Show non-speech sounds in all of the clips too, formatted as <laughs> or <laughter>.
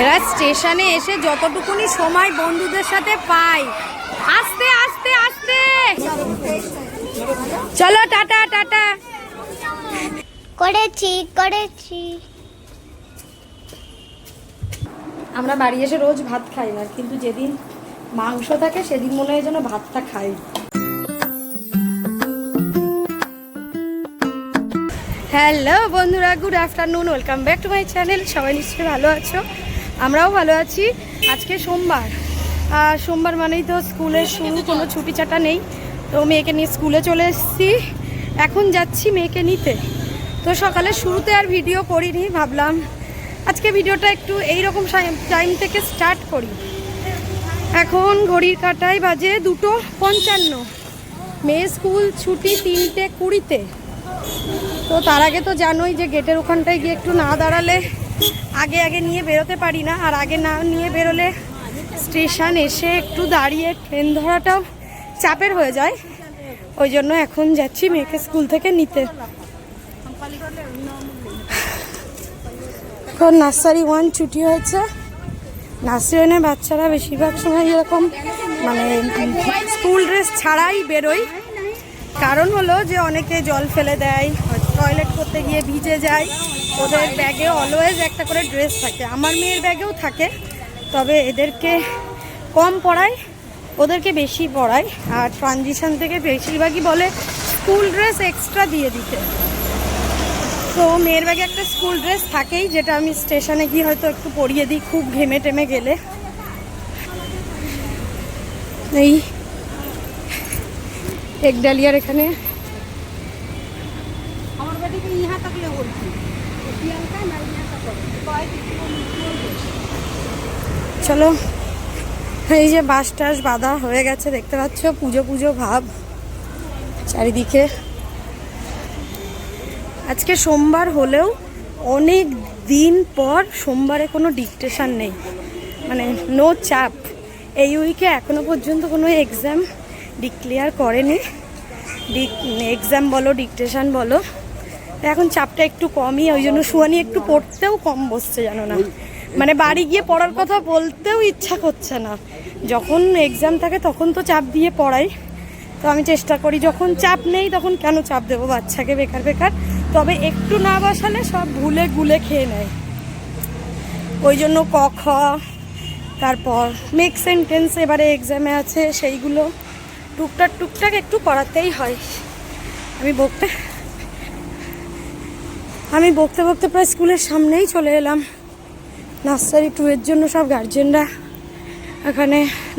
এরা স্টেশনে এসে যতটুকুনি সময় বন্ধুদের সাথে পাই। আস্তে আস্তে আস্তে। চলো টাটা টাটা। করেছি করেছি। আমরা বাড়ি এসে রোজ ভাত খাই না কিন্তু যেদিন মাংস থাকে সেদিন মনে হয় যেন ভাতটা খাই। হ্যালো বন্ধুরা good afternoon welcome back to my channel সবাই নিশ্চয়ই ভালো আছো? আমরাও ভালো আছি। আজকে সোমবার। আর সোমবার মানেই তো স্কুলের শুরু, কোনো ছুটি ছাটা নেই। তো মেয়েকে নিয়ে স্কুলে চলে এসেছি। এখন যাচ্ছি মেয়েকে নিতে। তো সকালে শুরুতে আর ভিডিও করিনি, ভাবলাম আজকে ভিডিওটা একটু এই রকম টাইম থেকে স্টার্ট করি। এখন ঘড়ির কাটায় বাজে দুটো পঞ্চান্ন। মেয়ে স্কুল ছুটি তিনটে কুড়িতে। তো তার আগে তো জানোই যে গেটের ওখানটায় গিয়ে একটু না দাঁড়ালে আগে আগে নিয়ে বেরোতে পারি না, আর আগে না নিয়ে বেরোলে স্টেশন এসে একটু দাঁড়িয়ে ট্রেন ধরাটাও চাপের হয়ে যায়। ওই জন্য এখন যাচ্ছি মেয়েকে স্কুল থেকে নিতে। এখন নার্সারি ওয়ান ছুটি হয়েছে। নার্সারি ওয়ানের বাচ্চারা বেশিরভাগ সময় এরকম মানে স্কুল ড্রেস ছাড়াই বেরোয় কারণ হলো যে অনেকে জল ফেলে দেয় টয়লেট করতে গিয়ে ভিজে যায়। ওদের ব্যাগে অলওয়েজ একটা করে ড্রেস থাকে। আমার মেয়ের ব্যাগেও থাকে, তবে এদেরকে কম পড়ায়, ওদেরকে বেশি পড়ায়। আর ট্রানজিশন থেকে বেশিরভাগই বলে স্কুল ড্রেস এক্সট্রা দিয়ে দিতে। তো মেয়ের ব্যাগে একটা স্কুল ড্রেস থাকেই, যেটা আমি স্টেশনে গিয়ে হয়তো একটু পরিয়ে দিই, খুব ঘেমে টেমে গেলে। এই এক ডালিয়ার এখানে চলো, এই যে বাস টাস বাঁধা হয়ে গেছে, দেখতে পাচ্ছ? পুজো পুজো ভাব চারিদিকে। আজকে সোমবার হলেও অনেক দিন পর সোমবারে কোনো ডিকটেশন নেই। মানে নো চাপ। এই উইকে এখনও পর্যন্ত কোনো এক্সাম ডিক্লেয়ার করেনি। ডিক এক্সাম বলো ডিকটেশন বলো। এখন চাপটা একটু কমই, ওই জন্য সুয়ানি একটু পড়তেও কম বসছে জানো না। মানে বাড়ি গিয়ে পড়ার কথা বলতেও ইচ্ছা করছে না। যখন এক্সাম থাকে তখন তো চাপ দিয়ে পড়াই। তো আমি চেষ্টা করি, যখন চাপ নেই তখন কেন চাপ দেবো বাচ্চাকে বেকার বেকার? তবে একটু না বসালে সব ভুলে গুলে খেয়ে নেয়। ওই জন্য ক, খ, তারপর মেক সেন্টেন্স এবারে এক্সামে আছে, সেইগুলো টুকটাক টুকটাক একটু করাতেই হয়। আমি বকতে আমি বকতে বকতে প্রায় স্কুলের সামনেই চলে এলাম। নার্সারি টুয়ের জন্য সব গার্জেনরা এখানে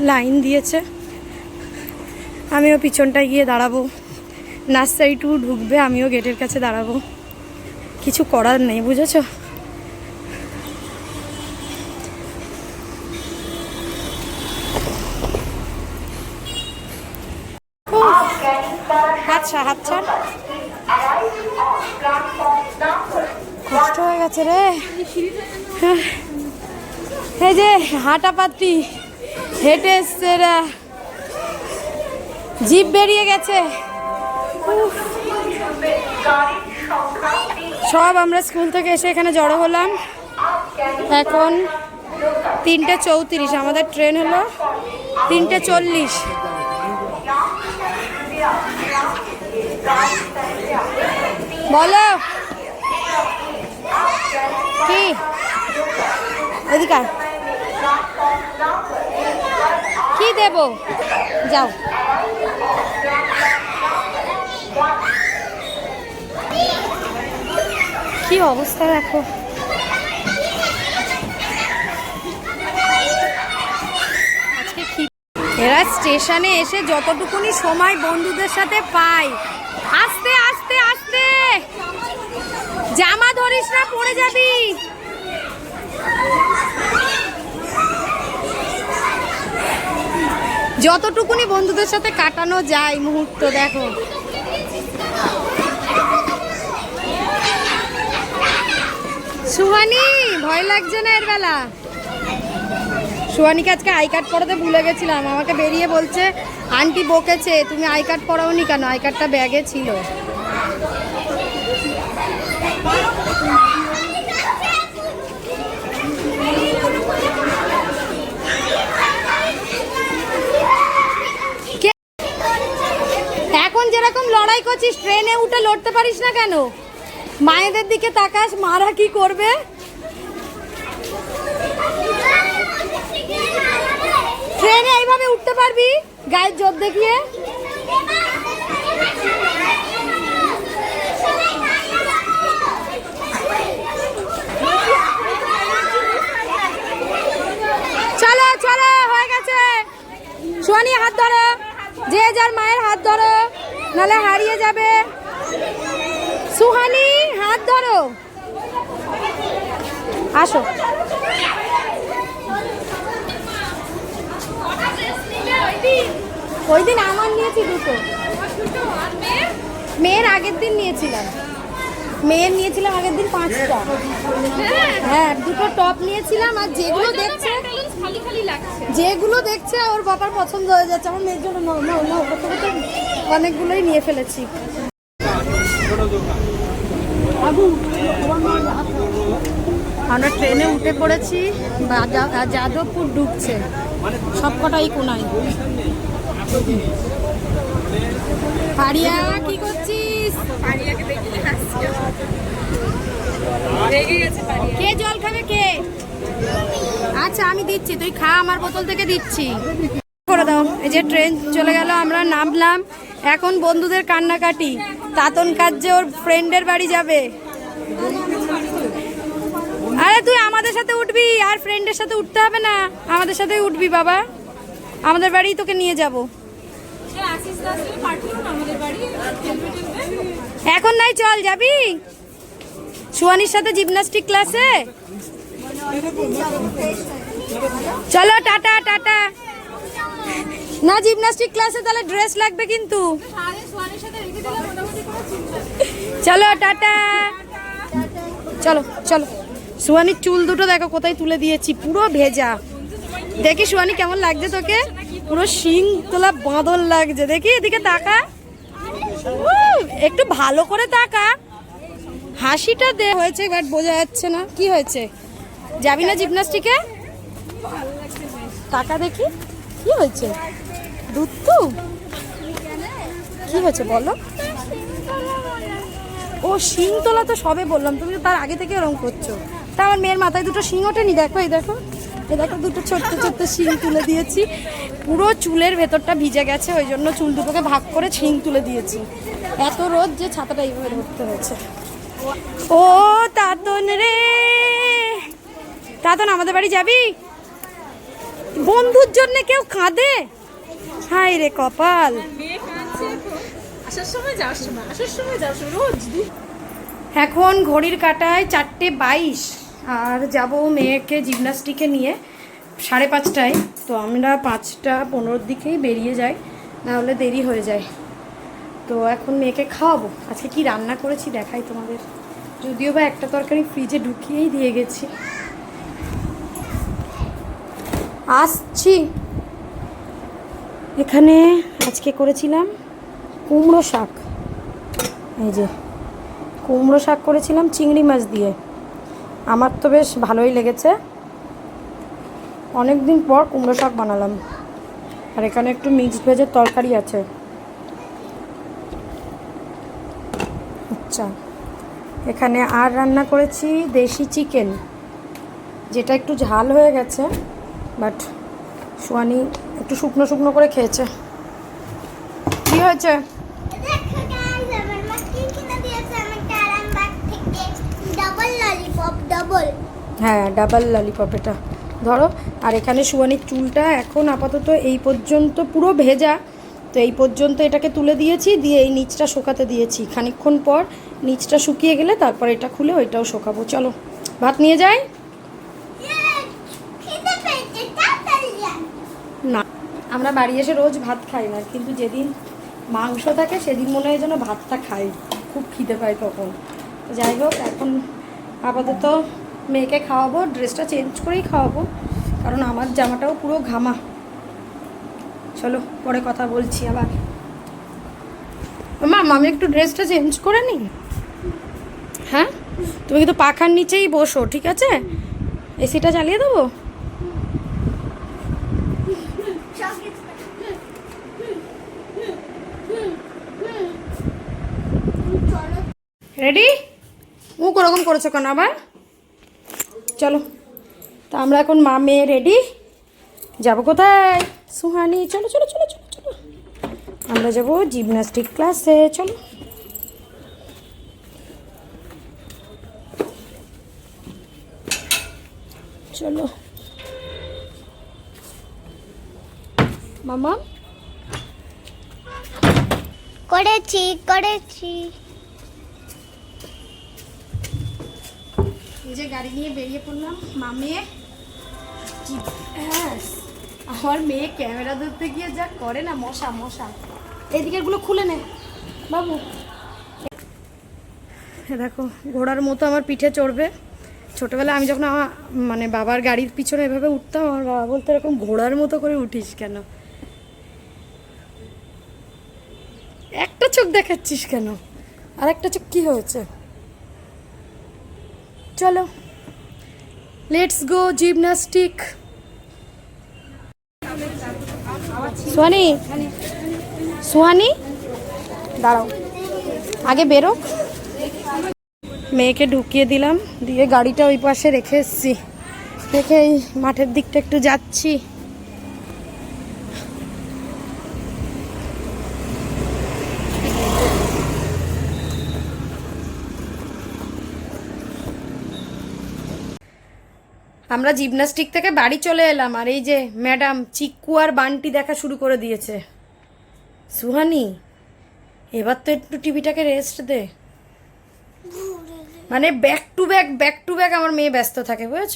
লাইন দিয়েছে। আমিও পিছনটায় গিয়ে দাঁড়াবো। নার্সারি টু ঢুকবে, আমিও গেটের কাছে দাঁড়াবো। কিছু করার নেই, বুঝেছ আচ্ছা আচ্ছা কষ্ট হয়ে গেছে রে। এই যে হাঁটা পাত্রি হেঁটে এসছে জিপ বেরিয়ে গেছে। সব আমরা স্কুল থেকে এসে এখানে জড়ো হলাম। এখন তিনটে চৌত্রিশ, আমাদের ট্রেন হলো তিনটে চল্লিশ। বলো। কি? এদিকে কি দেব? যাও। কি অবস্থা দেখো? এরা স্টেশনে এসে যতটুকুনি সময় বন্ধুদের সাথে পাই আস্তে আস্তে ধরিস না, পড়ে যাবি। যতটুকুনি বন্ধুদের সাথে কাটানো যায় মুহূর্ত, দেখো। সুহানি, ভয় লাগছে না এর বেলা? সুহানিকে আজকে আই কার্ড পড়াতে ভুলে গেছিলাম, আমাকে বেরিয়ে বলছে, আন্টি বকেছে, তুমি আই কার্ড পড়াওনি কেন? আই কার্ডটা ব্যাগে ছিল। করতে পারিস না কেন? মায়েদের দিকে তাকাস, মারা কি করবে? ট্রেনে এইভাবে উঠতে পারবি? গায়ের জোর দেখিয়ে চলো চলো হয়ে গেছে সোয়ানি হাত ধরো যে যার মায়ের হাত ধরো নাহলে হারিয়ে যাবে সুহানি হাত ধরো। আসো। ওই দিন আমার নিয়েছি দুটো। মেয়ের আগের দিন নিয়েছিলাম। মেয়ের নিয়েছিলাম আগের দিন পাঁচটা। হ্যাঁ দুটো টপ নিয়েছিলাম আর যেগুলো দেখছে যেগুলো দেখছে ওর বাবার পছন্দ হয়ে যাচ্ছে। আমার মেয়ের জন্য অনেকগুলোই নিয়ে ফেলেছি। আমরা ট্রেনে উঠে পড়েছি যাদবপুর ডুবছে। সব কটাই কোনায়। পারিয়া কি করছিস? কে জল খাবে কে? আচ্ছা আমি দিচ্ছি তুই খা আমার বোতল থেকে দিচ্ছি। করে দাও এই যে ট্রেন চলে গেল আমরা নামলাম। এখন বন্ধুদের কান্নাকাটি। তাতন কাজে ওর ফ্রেন্ডের বাড়ি যাবে। আরে তুই আমাদের সাথে উঠবি, আর ফ্রেন্ডের সাথে উঠতে হবে না। আমাদের সাথেই উঠবি বাবা। আমাদের বাড়ি তোকে নিয়ে যাব। এখন নাই, চল যাবি? সুয়ানির সাথে জিমনাস্টিক ক্লাসে চলো, টাটা টাটা। না জিমনাস্টিক ক্লাসে তাহলে ড্রেস লাগবে কিন্তু। চলো, টাটা। চলো চলো। সুয়ানির চুল দুটো দেখো কোথায় তুলে দিয়েছি, পুরো ভেজা। দেখি সুয়ানি কেমন লাগছে তোকে? পুরো শিং তোলা বাঁদর লাগছে। দেখি এদিকে তাকা। একটু ভালো করে তাকা। হাসিটা দে হয়েছে বাট বোঝা যাচ্ছে না। কি হয়েছে? যাবি না জিমনাস্টিকে? টাকা দেখি। কি হয়েছে? দুধ তো কি হয়েছে বলো? ও, শিং তোলা তো সবে বললাম, তুমি তার আগে থেকে ওরকম করছ। তা আমার মেয়ের মাথায় দুটো শিং ওঠেনি দেখো এই দেখো। এই দেখো দুটো ছোট্ট ছোট্ট শিং তুলে দিয়েছি। পুরো চুলের ভেতরটা ভিজে গেছে ওই জন্য চুল দুটোকে ভাগ করে শিং তুলে দিয়েছি। এত রোদ যে ছাতাটা এইভাবে ধরতে হয়েছে। ও তাতন রে! তাতন আমাদের বাড়ি যাবি? বন্ধুর জন্য কেউ কাঁদে? হাই রে কপাল! এখন ঘড়ির কাটায় চারটে বাইশ। আর যাব মেয়েকে জিমনাস্টিকে নিয়ে সাড়ে পাঁচটায়। তো আমরা পাঁচটা পনেরোর দিকেই বেরিয়ে যাই, না হলে দেরি হয়ে যায়। তো এখন মেয়েকে খাওয়াবো। আজকে কি রান্না করেছি দেখাই তোমাদের। যদিও বা একটা তরকারি ফ্রিজে ঢুকিয়েই দিয়ে গেছি। আসছি। এখানে আজকে করেছিলাম কুমড়ো শাক। এই যে, কুমড়ো শাক করেছিলাম চিংড়ি মাছ দিয়ে। আমার তো বেশ ভালোই লেগেছে। অনেক দিন পর কুমড়ো শাক বানালাম। আর এখানে একটু মিক্সড ভেজের তরকারি আছে। আচ্ছা এখানে আর রান্না করেছি দেশি চিকেন, যেটা একটু ঝাল হয়ে গেছে, বাট সোয়ানি একটু শুকনো শুকনো করে খেয়েছে। কী হয়েছে দেখো guys, আমার মা কি কিনে দিয়েছে আমাকে আরামবাগ থেকে। Double double. হ্যাঁ ডাবল ললিপপ এটা। ধরো আর এখানে সুয়ানির চুলটা এখন আপাতত এই পর্যন্ত পুরো ভেজা। তো এই পর্যন্ত এটাকে তুলে দিয়েছি দিয়ে এই নিচটা শোকাতে দিয়েছি। খানিকক্ষণ পর নিচটা শুকিয়ে গেলে তারপর এটা খুলে ওইটাও শুকাবো। চলো ভাত নিয়ে যাই। না আমরা বাড়ি এসে রোজ ভাত খাই না কিন্তু যেদিন মাংস থাকে সেদিন মনে হয় যেন ভাতটা খাই। খুব খিদে পাই তখন। যাই হোক এখন আপাতত মেয়েকে খাওয়াবো ড্রেসটা চেঞ্জ করেই খাওয়াবো। কারণ আমার জামাটাও পুরো ঘামা। চলো, পরে কথা বলছি আবার। মাম আমি একটু ড্রেসটা চেঞ্জ করে নিই হ্যাঁ? তুমি কিন্তু পাখার নিচেই বসো, ঠিক আছে? এসিটা চালিয়ে দেবো? রেডি মুখ ওরকম করেছ কেন আবার? চলো। তা আমরা এখন মা মেয়ে রেডি যাব কোথায়? সুহানি, চলো চলো চলো চলো চলো। আমরা যাব জিমনাস্টিক ক্লাসে চলো। চলো। মামা? করেছি করেছি। এই যে গাড়ি নিয়ে বেরিয়ে পড়লাম। মা মেয়ে হ্যাঁ আমার মেয়ে ক্যামেরা ধরতে গিয়ে যা করে না, মশা মশা। এদিকে গুলো খুলে নে, বাবু। দেখো, ঘোড়ার মতো আমার পিঠে চড়বে। ছোটবেলায় আমি যখন আমার মানে বাবার গাড়ির পিছনে এভাবে উঠতাম, আমার বাবা বলতো, এরকম ঘোড়ার মতো করে উঠিস কেন? একটা চোখ দেখাচ্ছিস কেন? আর একটা চোখ কি হয়েছে? চলো। Let's go gymnastic Sohani Sohani, দাঁড়াও। আগে বেরো। মেয়েকে ঢুকিয়ে দিলাম, দিয়ে গাড়িটা ওই পাশে রেখে এসছি। রেখে এই মাঠের দিকটা একটু যাচ্ছি। আমরা জিমনাস্টিক থেকে বাড়ি চলে এলাম আর এই যে ম্যাডাম চিক্কু আর বান্টি দেখা শুরু করে দিয়েছে। সুহানি এবার তো একটু টিভিটাকে রেস্ট দে। মানে back to back back to back আমার মেয়ে ব্যস্ত থাকে বুঝেছ?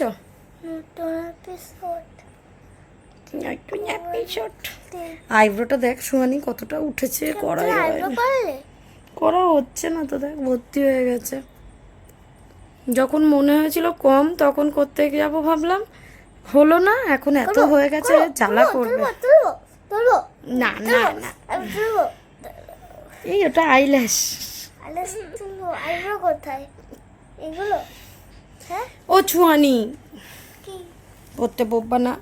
আইব্রোটা দেখ সুহানি কতটা উঠেছে করা করা হচ্ছে না তো দেখ ভর্তি হয়ে গেছে। যখন মনে হয়েছিল কম তখন করতে যাব ভাবলাম। হলো না এখন এত হয়ে গেছে জ্বালা করবে। না না না। এই ওটা আইল্যাশ। কোথায়? এগুলো? হ্যাঁ? ও ছুয়ানি। পড়তে বকবা না।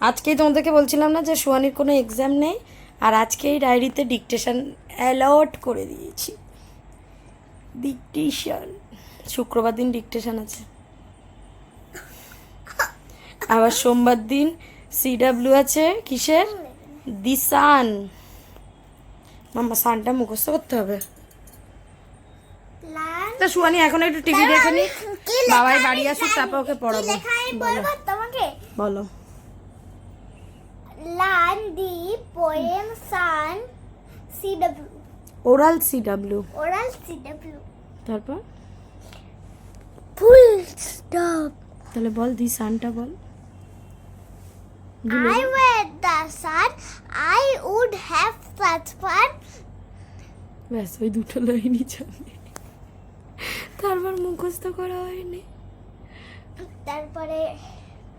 আজকেই তোমাদেরকে বলছিলাম না যে সুয়ানির কোনো এক্সাম নেই আর আজকেই ডায়েরিতে ডিকটেশন অ্যালার্ট করে দিয়েছি। ডিকটেশন শুক্রবার দিন ডিকটেশন আছে। আবার সোমবার দিন সিডাব্লিউ আছে কিসের? দি সান মাম্মা সানটা মুখস্থ করতে হবে। তা সুয়ানি এখন একটু টিভি দেখে নি। বাবাই বাড়ি আসুক। তারপর ওকে পড়াবো। বলো। বলো। Learn the poem sun CW oral CW oral CW তারপর? ফুল স্টপ তাহলে বল দি সানটা বল। I were the sun, I would have such fun. ব্যাস ওই দুটো লাইনই জানি তারপর মুখস্থ করা হয়নি। তারপরে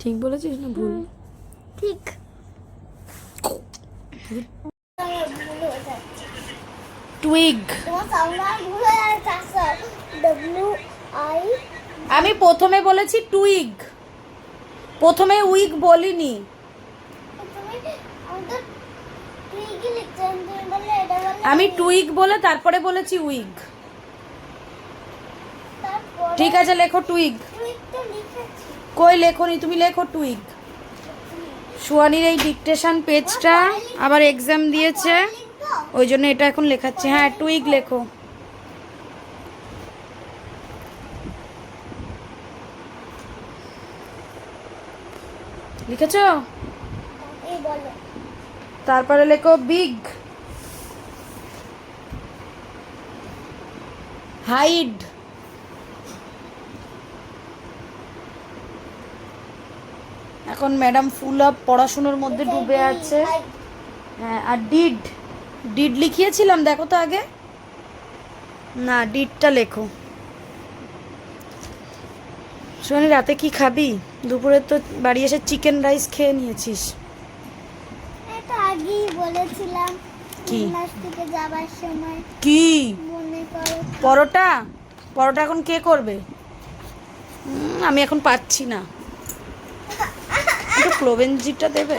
ঠিক বলেছিস না ভুল? ঠিক। টুইগ আমি প্রথমে বলেছি টুইগ প্রথমে উইক বলিনি। আমি টুইগ বলে তারপরে বলেছি উইগ। ঠিক আছে লেখো টুইগ টুইগ তো লিখেছি। কই লেখনি তুমি লেখো টুইক সুয়ানির এই ডিকটেশন পেজটা আবার এক্সাম দিয়েছে। ওই জন্য এটা এখন লেখাচ্ছে। হ্যাঁ টুইক লেখো। লিখেছো? তারপরে লেখো বিগ হাইড এখন ম্যাডাম ফুল আপ পড়াশুনোর মধ্যে ডুবে আছে। হ্যাঁ আর ডিড ডিড লিখিয়েছিলাম দেখো তো আগে। না ডিডটা লেখো। সোহানি রাতে কি খাবি? দুপুরে তো বাড়ি এসে চিকেন রাইস খেয়ে নিয়েছিস। এটা আগেই বলেছিলাম কি? যাবার সময়। কি? পরোটা? পরোটা এখন কে করবে? আমি এখন পাচ্ছি না। <laughs> একটু ক্লোভেঞ্জিটা দেবে?